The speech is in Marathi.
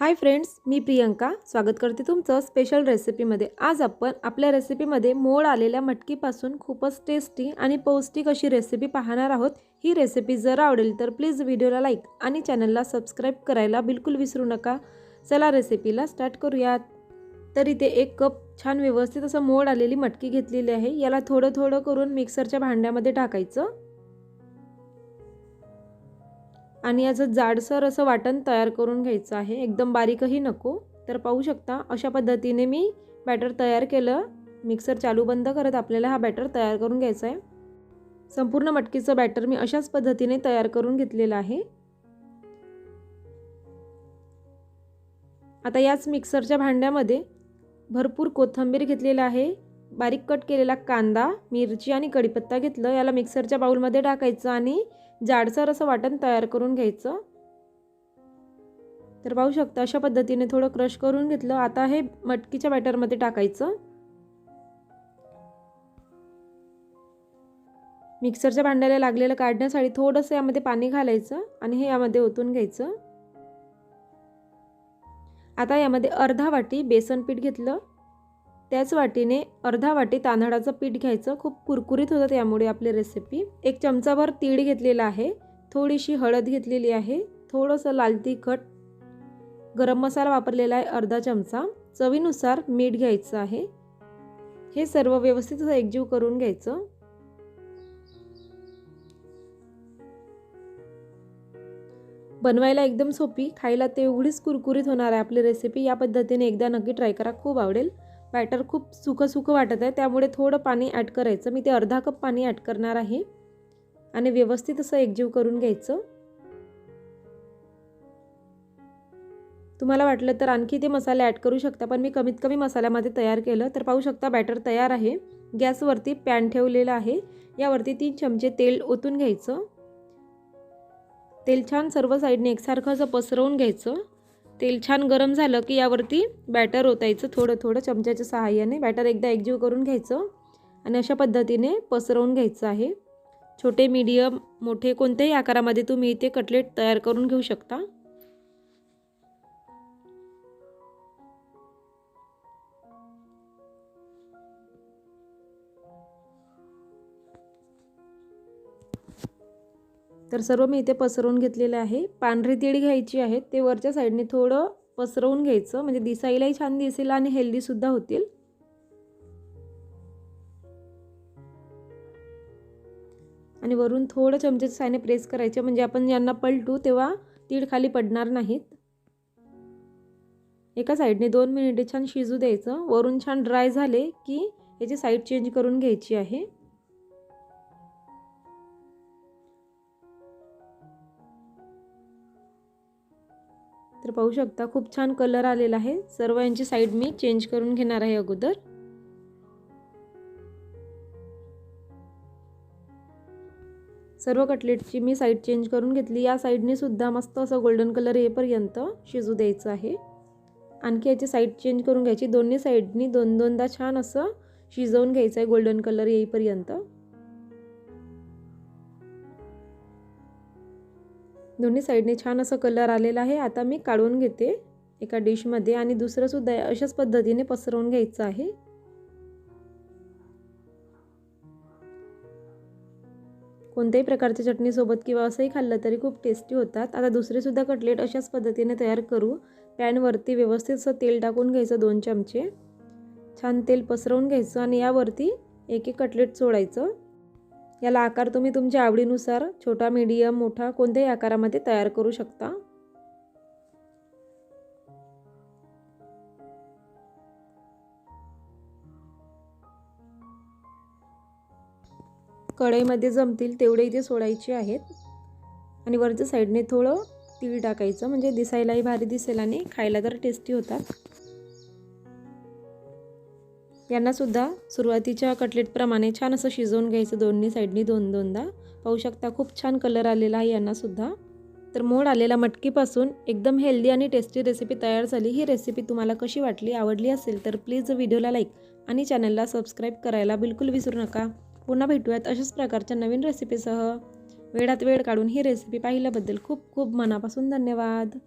हाय फ्रेंड्स मी प्रियंका. स्वागत करते तुमचं स्पेशल रेसिपीमध्ये आज आपण आपल्या रेसिपीमध्ये मोड आलेल्या मटकीपासून खूपच टेस्टी आणि पौष्टिक अशी रेसिपी पाहणार आहोत. ही रेसिपी जर आवडेल तर प्लीज व्हिडिओला लाईक आणि चॅनलला सबस्क्राईब करायला बिलकुल विसरू नका. चला रेसिपीला स्टार्ट करूयात. तर इथे एक कप छान व्यवस्थित असं मोड आलेली मटकी घेतलेली आहे. याला थोडं थोडं करून मिक्सरच्या भांड्यामध्ये टाकायचं. आणि याचं जाडसर असं वाटण तयार करून घ्यायचं आहे. एकदम बारीकही नको. तर पाहू शकता अशा पद्धतीने मी बॅटर तयार केलं. मिक्सर चालू बंद करत आपल्याला हा बॅटर तयार करून घ्यायचा आहे. संपूर्ण मटकीचं बॅटर मी अशाच पद्धतीने तयार करून घेतलेलं आहे. आता याच मिक्सरच्या भांड्यामध्ये भरपूर कोथिंबीर घेतलेलं आहे. बारीक कट केलेला कांदा मिरची आणि कढीपत्ता घेतलं. याला मिक्सरच्या बाउलमध्ये टाकायचं आणि जाडसर असं वाटण तयार करून घ्यायचं. तर पाहू शकता अशा पद्धतीने थोडं क्रश करून घेतलं. आता हे मटकीच्या बॅटरमध्ये टाकायचं. मिक्सरच्या भांड्याला लागलेलं काढण्यासाठी थोडंसं यामध्ये पाणी घालायचं आणि हे यामध्ये ओतून घ्यायचं. आता यामध्ये अर्धा वाटी बेसन पीठ घेतलं. त्याच वाटीने अर्धा वाटी तांदळाचं पीठ घ्यायचं. खूप कुरकुरीत होतं त्यामुळे आपली रेसिपी एक चमचाभर तीळ घेतलेला आहे. थोडीशी हळद घेतलेली आहे. थोडंसं लाल तिखट. गरम मसाला वापरलेला आहे अर्धा चमचा. चवीनुसार मीठ घ्यायचं आहे. हे सर्व व्यवस्थित असं एकजीव करून घ्यायचं. बनवायला एकदम सोपी. खायला तेवढीच कुरकुरीत होणार आहे आपली रेसिपी या पद्धतीने एकदा नक्की ट्राय करा. खूप आवडेल. बॅटर खूप सुकं सुकं वाटत आहे. त्यामुळे थोडं पाणी ॲड करायचं. मी ते अर्धा कप पाणी ॲड करणार आहे. आणि व्यवस्थित असं एकजीव करून घ्यायचं. तुम्हाला वाटलं तर आणखी ते मसाले ॲड करू शकता पण मी कमीत कमी मसाल्यामध्ये तयार केलं. तर पाहू शकता बॅटर तयार आहे. गॅसवरती पॅन ठेवलेलं आहे. यावरती तीन चमचे तेल ओतून घ्यायचं. तेल छान सर्व साईडने एकसारखं असं पसरवून घ्यायचं. तेल छान गरम झालं की यावरती बॅटर ओतायचं थोडं थोडं चमच्याच्या सहाय्याने. बॅटर एकदा एकजीव करून घ्यायचं आणि अशा पद्धतीने पसरवून घ्यायचं आहे. छोटे मीडियम मोठे कोणत्याही आकारामध्ये तुम्ही इथे कटलेट तयार करून घेऊ शकता. तर सर्व मी इथे पसरवून घेतलेलं आहे. पांढरी तीळ घ्यायची आहे. ते वरच्या साईडने थोडं पसरवून घ्यायचं. म्हणजे दिसायलाही छान दिसेल आणि हेल्दीसुद्धा होतील. आणि वरून थोडं चमच्याच्या साईने प्रेस करायचे. म्हणजे आपण यांना पलटू तेव्हा तीळ खाली पडणार नाहीत. एका साईडने दोन मिनिटे छान शिजू द्यायचं. वरून छान ड्राय झाले की याची साईड चेंज करून घ्यायची आहे. तर पाहू शकता खूप छान कलर आलेला आहे. सर्व यांची साईड मी चेंज करून घेणार आहे अगोदर. सर्व कटलेटची मी साईड चेंज करून घेतली. या साईडने सुद्धा मस्त असं गोल्डन कलर येईपर्यंत शिजू द्यायचं आहे. आणखी याची साईड चेंज करून घ्यायची. दोन्ही साईडनी दोन दोनदा छान असं शिजवून घ्यायचं आहे गोल्डन कलर येईपर्यंत. दोन्ही साईडने छान असं कलर आलेला आहे. आता मी काढून घेते एका डिशमध्ये आणि दुसरंसुद्धा अशाच पद्धतीने पसरवून घ्यायचं आहे. कोणत्याही प्रकारच्या चटणीसोबत किंवा असंही खाल्लं तरी खूप टेस्टी होतात. आता दुसरेसुद्धा कटलेट अशाच पद्धतीने तयार करू. पॅनवरती व्यवस्थित असं तेल टाकून घ्यायचं दोन चमचे. छान तेल पसरवून घ्यायचं आणि यावरती एक एक कटलेट सोडायचं. याला आकार तुम्ही तुमच्या आवडीनुसार छोटा मीडियम मोठा कोणत्याही आकारामध्ये तयार करू शकता. कढईमध्ये जमतील तेवढे इथे सोडायचे आहेत. आणि वरच्या साईडने थोडं तीळ टाकायचं म्हणजे दिसायलाही भारी दिसेल आणि खायला तर टेस्टी होतात. यांनासुद्धा सुरुवातीच्या कटलेटप्रमाणे छान असं शिजवून घ्यायचं दोन्ही साईडनी दोन दोनदा. पाहू शकता खूप छान कलर आलेला आहे यांनासुद्धा तर मोड आलेला मटकीपासून एकदम हेल्दी आणि टेस्टी रेसिपी तयार झाली. ही रेसिपी तुम्हाला कशी वाटली आवडली असेल तर प्लीज व्हिडिओला लाईक आणि चॅनलला सबस्क्राईब करायला बिलकुल विसरू नका. पुन्हा भेटूयात अशाच प्रकारच्या नवीन रेसिपीसह वेळात वेळ काढून ही रेसिपी पाहिल्याबद्दल खूप खूप मनापासून धन्यवाद.